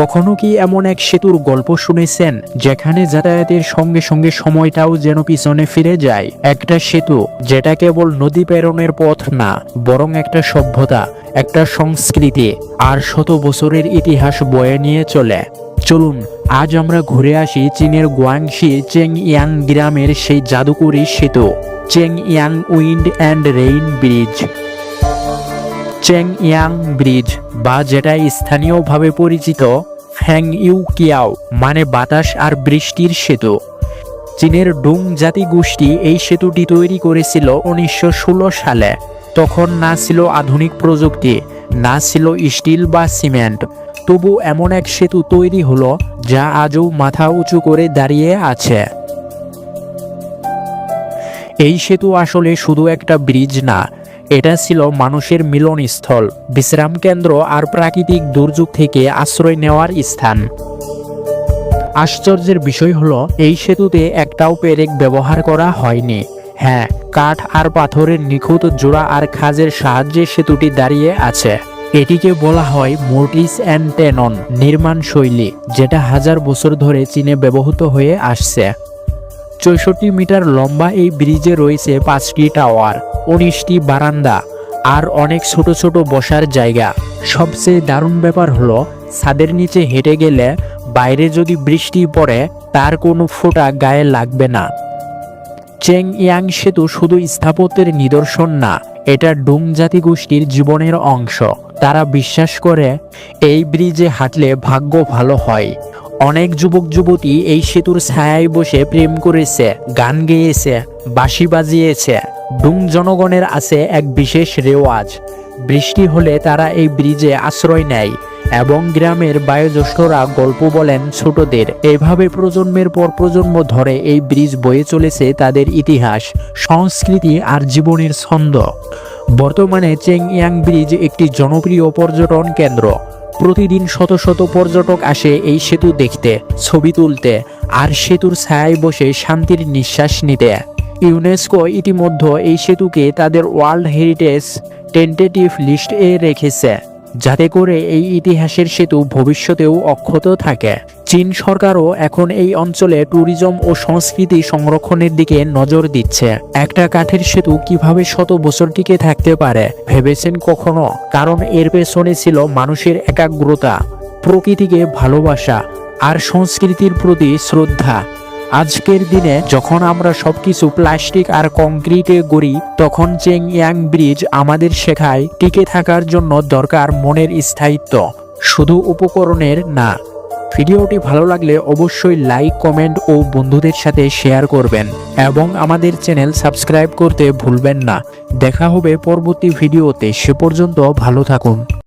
কখনো কি এমন এক সেতুর গল্প শুনেছেন, যেখানে যাতায়াতের সঙ্গে সঙ্গে সময়টাও যেন পিছনে ফিরে যায়? একটা সেতু, যেটা কেবল নদী প্রেরণের পথ না, বরং একটা সভ্যতা, একটা সংস্কৃতি, আর শত বছরের ইতিহাস বয়ে নিয়ে চলে। চলুন, আজ আমরা ঘুরে আসি চীনের গুয়াংশি চেং ইয়াং গ্রামের সেই জাদুকরী সেতু চেং young wind and rain bridge. চেং ইয়াং ব্রিজ বা যেটা স্থানীয়ভাবে পরিচিত ফ্যাং ইউ কিয়াও মানে বাতাস আর বৃষ্টির সেতু। চীনের ডুং জাতি গোষ্ঠী এই সেতুটি তৈরি করেছিল উনিশশো ষোলো সালে। তখন না ছিল আধুনিক প্রযুক্তি, না ছিল স্টিল বা সিমেন্ট। তবু এমন এক সেতু তৈরি হলো, যা আজও মাথা উঁচু করে দাঁড়িয়ে আছে। এই সেতু আসলে শুধু একটা ব্রিজ না এটা ছিল মানুষের মিলনস্থল বিশ্রাম কেন্দ্র আর প্রাকৃতিক দুর্যোগ থেকে আশ্রয় নেওয়ার স্থান। আশ্চর্যের বিষয় হলো, এই সেতুতে একটাও পেরেক ব্যবহার করা হয়নি। হ্যাঁ কাঠ আর পাথরের নিখুঁত জোড়া আর খাজের সাহায্যে সেতুটি দাঁড়িয়ে আছে। এটিকে বলা হয় মোর্টিস অ্যান্ড টেনন নির্মাণ শৈলী, যেটা হাজার বছর ধরে চীনে ব্যবহৃত হয়ে আসছে। চৌষট্টি মিটার লম্বা এই ব্রিজে রয়েছে পাঁচটি টাওয়ার। উনিশটি বারান্দা আর অনেক ছোট ছোট বসার জায়গা। সবচেয়ে দারুণ ব্যাপার হলো, ছাদের নিচে হেঁটে গেলে বাইরে যদি বৃষ্টি পড়ে, তার কোনো ফোঁটা গায়ে লাগবে না। চেং ইয়াং সেতু শুধু স্থাপত্যের নিদর্শন না, এটা ডুং জাতি গোষ্ঠীর জীবনের অংশ। তারা বিশ্বাস করে, এই ব্রিজে হাঁটলে ভাগ্য ভালো হয়। অনেক যুবক যুবতী এই সেতুর ছায়ায় বসে প্রেম করেছে, গান গেয়েছে, বাঁশি বাজিয়েছে। ডুং জনগণের আছে এক বিশেষ রেওয়াজ। বৃষ্টি হলে তারা এই ব্রিজে আশ্রয় নেয় এবং গ্রামের বয়োজ্যেষ্ঠরা গল্প বলেন ছোটদের। এভাবে প্রজন্মের পর প্রজন্ম ধরে এই ব্রিজ বয়ে চলেছে তাদের ইতিহাস, সংস্কৃতি আর জীবনের ছন্দ। বর্তমানে চেং ইয়াং ব্রিজ একটি জনপ্রিয় পর্যটন কেন্দ্র। প্রতিদিন শত শত পর্যটক আসে এই সেতু দেখতে, ছবি তুলতে, আর সেতুর ছায়ায় বসে শান্তির নিঃশ্বাস নিতে। ইউনেস্কো ইতিমধ্যে এই সেতুকে তাদের ওয়ার্ল্ড হেরিটেজ টেন্টেটিভ লিস্ট এ রেখেছে, যাতে করে এই ইতিহাসের সেতু ভবিষ্যতেও অক্ষত থাকে। চীন সরকারও এখন এই অঞ্চলে ট্যুরিজম ও সংস্কৃতি সংরক্ষণের দিকে নজর দিচ্ছে। একটা কাঠের সেতু কীভাবে শত বছর টিকে থাকতে পারে, ভেবেছেন কখনো? কারণ এর পেছনে ছিল মানুষের একাগ্রতা, প্রকৃতিকে ভালোবাসা, আর সংস্কৃতির প্রতি শ্রদ্ধা। আজকের দিনে যখন আমরা সবকিছু প্লাস্টিক আর কংক্রিটে গড়ি, তখন চেং ইয়াং ব্রিজ আমাদের শেখায় টিকে থাকার জন্য দরকার মনের স্থায়িত্ব। শুধু উপকরণের না। ভিডিওটি ভালো লাগলে অবশ্যই লাইক, কমেন্ট ও বন্ধুদের সাথে শেয়ার করবেন। এবং আমাদের চ্যানেল সাবস্ক্রাইব করতে ভুলবেন না। দেখা হবে পরবর্তী ভিডিওতে। সে পর্যন্ত ভালো থাকুন।